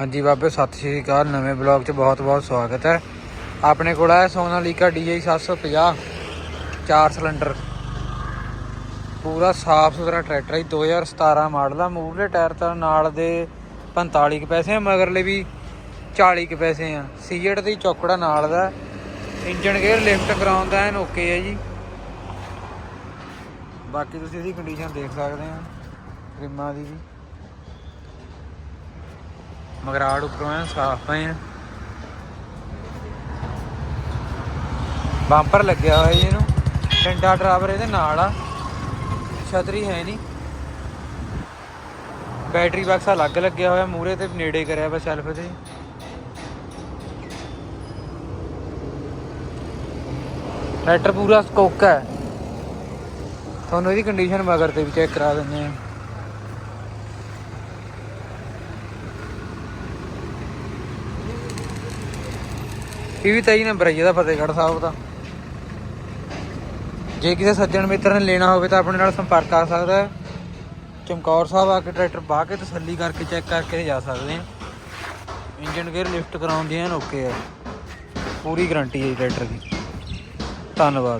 ਹਾਂਜੀ ਬਾਬੇ, ਸਤਿ ਸ਼੍ਰੀ ਅਕਾਲ। ਨਵੇਂ ਬਲੌਗ 'ਚ ਬਹੁਤ-ਬਹੁਤ ਸਵਾਗਤ ਹੈ। ਆਪਣੇ ਕੋਲ ਹੈ ਸੋਨਾਲੀਕਾ DI 750 ਚਾਰ ਸਿਲੰਡਰ। ਪੂਰਾ ਸਾਫ਼ ਸੁਥਰਾ ਟਰੈਕਟਰ ਹੈ 2017 ਮਾਡਲ ਆ ਮੂਹਰਲੇ ਟਾਇਰ ਤਾਂ ਨਾਲ ਦੇ 45 ਕੁ ਪੈਸੇ ਆ ਮਗਰਲੇ ਵੀ 40 ਕੁ ਪੈਸੇ ਆ। ਸੀਟ ਦੀ ਚੌਕੜਾ ਨਾਲ ਦਾ। ਇੰਜਨ ਗੇਅਰ ਲਿਫਟ ਕਰਾਉਣ ਦਾ ਐਨ ਓਕੇ ਹੈ ਜੀ। ਬਾਕੀ ਤੁਸੀਂ ਇਹਦੀ ਕੰਡੀਸ਼ਨ ਦੇਖ ਸਕਦੇ ਆ ਰਿਮਾਂ ਦੀ ਵੀ। ਮਗਰਾੜ ਉੱਪਰੋਂ ਐਨ ਸਾਫ਼ ਪਏ ਆ। ਬੰਪਰ ਲੱਗਿਆ ਹੋਇਆ ਜੀ ਇਹਨੂੰ। ਡੰਡਾ ਡਰਾਈਵਰ ਇਹਦੇ ਨਾਲ ਆ। ਛਤਰੀ ਹੈ ਨਹੀਂ। ਬੈਟਰੀ ਬਾਕਸ ਅਲੱਗ ਲੱਗਿਆ ਹੋਇਆ ਮੂਰੇ ਤੇ ਨੇੜੇ ਕਰਿਆ ਵਾ ਸੈਲਫ ਤੇ। ਟਰੈਕਟਰ ਪੂਰਾ ਸਕੋਕ ਹੈ ਤੁਹਾਨੂੰ ਇਹਦੀ ਕੰਡੀਸ਼ਨ ਮਗਰ ਤੇ ਵੀ ਚੈੱਕ ਕਰਾ ਦਿੰਦੇ ਆ। ਇਹ ਵੀ 23 ਨੰਬਰ ਹੈ ਜੀ ਇਹਦਾ ਫਤਿਹਗੜ੍ਹ ਸਾਹਿਬ ਦਾ। ਜੇ ਕਿਸੇ ਸੱਜਣ ਮਿੱਤਰ ਨੇ ਲੈਣਾ ਹੋਵੇ ਤਾਂ ਆਪਣੇ ਨਾਲ ਸੰਪਰਕ ਕਰ ਸਕਦਾ ਹੈ। ਚਮਕੌਰ ਸਾਹਿਬ ਆ ਕੇ ਟਰੈਕਟਰ ਬਾਹ ਕੇ ਤਸੱਲੀ ਕਰਕੇ ਚੈੱਕ ਕਰਕੇ ਜਾ ਸਕਦੇ ਆ। ਇੰਜਨ ਗੇਅਰ ਲਿਫਟ ਕਰਾਉਂਦੇ ਹਨ ਓਕੇ ਹੈ ਪੂਰੀ ਗਾਰੰਟੀ ਹੈ ਜੀ ਟਰੈਕਟਰ ਦੀ। ਧੰਨਵਾਦ।